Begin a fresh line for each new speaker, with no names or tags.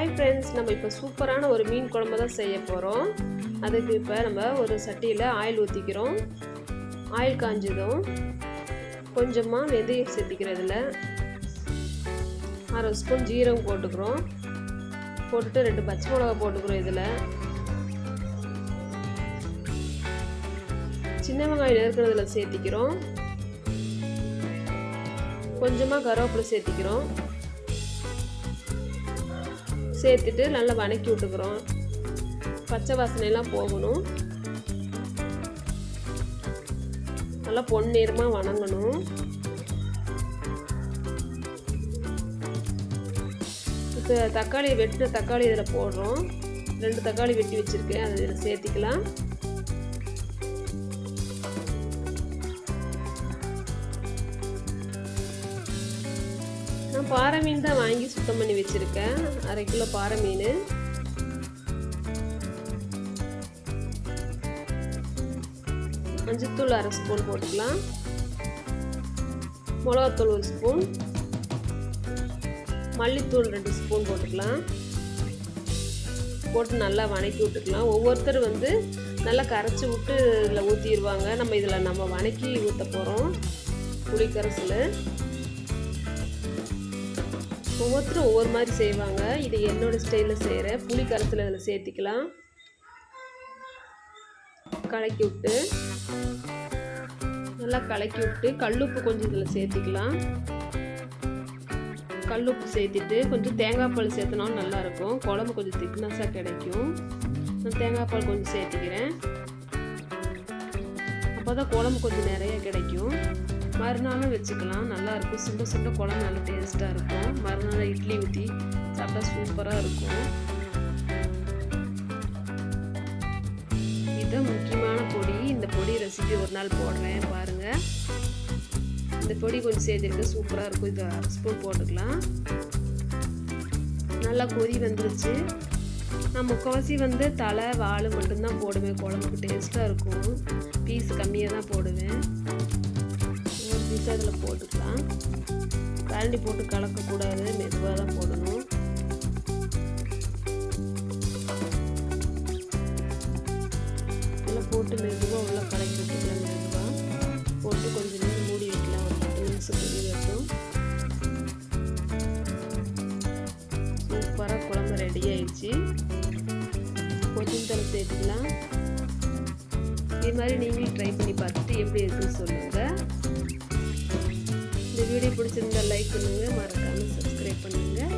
Hi friends நம்ம இப்போ சூப்பரான ஒரு மீன் குழம்பு தான் செய்ய போகிறோம் அதுக்கு இப்போ நம்ம ஒரு சட்டியில் ஆயில் ஊற்றிக்கிறோம் ஆயில் காஞ்சதும் கொஞ்சமாக வெந்தயம் சேர்த்திக்கிறதுல அரை ஸ்பூன் ஜீரகம் போட்டுக்கிறோம். போட்டுட்டு ரெண்டு பச்சை மிளகா போட்டுக்கிறோம் இதில். சின்ன வெங்காயம் நெருக்கிறதுல சேர்த்திக்கிறோம். கொஞ்சமாக கருவேப்பிலை சேர்த்திக்கிறோம். சேர்த்துட்டு நல்லா வணக்கி விட்டுக்கிறோம். பச்சை வாசனையெல்லாம் போகணும். நல்லா பொன்னிறமாக வணங்கணும். இப்போ தக்காளி வெட்டின தக்காளி இதில் போடுறோம். ரெண்டு தக்காளி வெட்டி வச்சுருக்கேன் அதை இதில் சேர்த்திக்கலாம். நான் பாறை மீன் தான் வாங்கி சுத்தம் பண்ணி வச்சுருக்கேன். அரை கிலோ பாறை மீன். மஞ்சத்தூள் அரை ஸ்பூன் போட்டுக்கலாம். மிளகாத்தூள் ஒரு ஸ்பூன். மல்லித்தூள் ரெண்டு ஸ்பூன் போட்டுக்கலாம். போட்டு நல்லா வணக்கி விட்டுக்கலாம். ஒவ்வொருத்தர் வந்து நல்லா கரைச்சி விட்டு இதில் ஊற்றிடுவாங்க நம்ம இதில் நம்ம வணக்கி ஊற்ற போகிறோம் புளிக்கரைசல் ஒவ்வொருத்தரும் ஒவ்வொரு மாதிரி செய்வாங்க. இது என்னோடய ஸ்டைலில் செய்கிற புளி கரத்தில் இதில் சேர்த்திக்கலாம். கலக்கி விட்டு நல்லா கலக்கி விட்டு கல்லுப்பு கொஞ்சம் இதில் சேர்த்திக்கலாம். கல்லுப்பு சேர்த்துட்டு கொஞ்சம் தேங்காய் பால் சேர்த்தனாலும் நல்லாயிருக்கும் குழம்பு கொஞ்சம் திக்னஸாக கிடைக்கும். நான் தேங்காய் பால் கொஞ்சம் சேர்த்துக்கிறேன். அப்போ தான் குழம்பு கொஞ்சம் நிறைய கிடைக்கும். மறுநாளும் வச்சுக்கலாம். நல்லாயிருக்கும் சுண்ட சுண்ட குழம்பு நல்லா டேஸ்ட்டாக இருக்கும். மறுநாள் இட்லி ஊற்றி சாப்பிட்டா சூப்பராக இருக்கும். இதுதான் முக்கியமான பொடி. இந்த பொடி ரெசிபி ஒரு நாள் போடுறேன். பாருங்கள் இந்த பொடி கொஞ்சம் சேர்த்துருக்கு சூப்பராக இருக்கும். இது ஸ்பூன் போட்டுக்கலாம். நல்லா கொதி வந்துருச்சு. நான் முக்கால்வாசி வந்து தலை வாழை மட்டும்தான் போடுவேன். குழம்புக்கு டேஸ்ட்டாக இருக்கும். பீஸ் கம்மியாக தான் போடுவேன். ஒரு அதில் போட்டுக்கலாம். கரண்டி போட்டு கலக்கக்கூடாது மெதுவாக தான் போடணும். இதெல்லாம் போட்டு மெதுவாக உள்ள கலக்கி விட்டுக்கலாம் மெதுவாக போட்டு கொஞ்சம் நேரம் மூடி வைக்கலாம் ஒரு பத்து நிமிஷம் மூடி வைக்கும் சூப்பராக குழம்பு ரெடி ஆயிடுச்சு. கொஞ்சம் தலை சேர்த்துக்கலாம். இதே மாதிரி நீங்களும் ட்ரை பண்ணி பார்த்துட்டு எப்படி இருக்குன்னு சொல்லுங்கள் வீடியோ பிடிச்சிருந்தா லைக் பண்ணுங்கள் மறக்காமல் சப்ஸ்கிரைப் பண்ணுங்கள்